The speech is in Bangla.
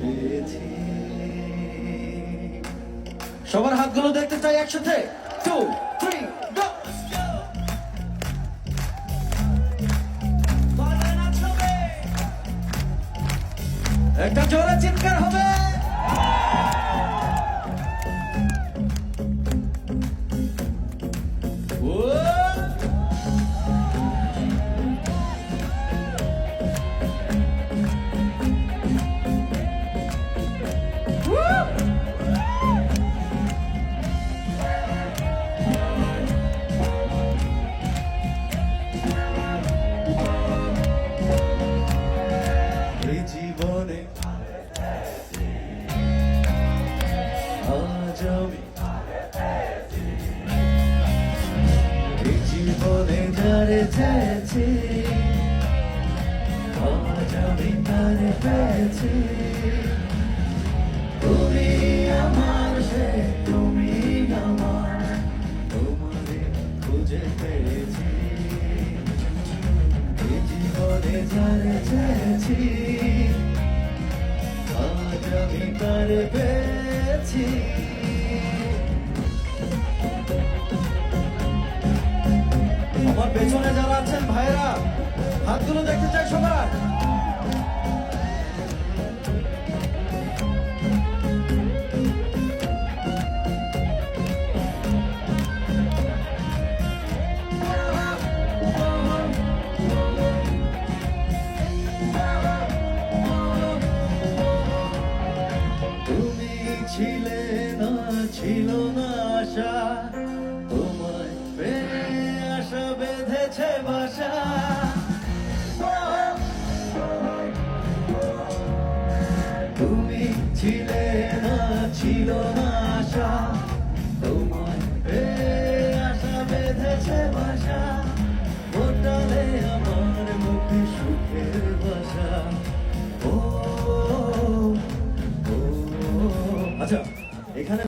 পেয়েছি। সবার হাতগুলো দেখতে চাই একসাথে। টু থ্রি একটা জোরে চিৎকার হবে। ও আজ আমি এই জীবনে যারে চেয়েছি আজ তুমি আমার তুমি আমার, তোমারে খুঁজে পেয়েছি। জীবনে যারে চেয়েছি আমি তারে পেয়েছি। আমার পেছনে যারা আছেন ভাইরা ছিলে না ছিল না আশা। তোমায় পেয়ে আশা বেঁধেছে বাসা। তুমি ছিলে না, ছিল না আশা। তোমায়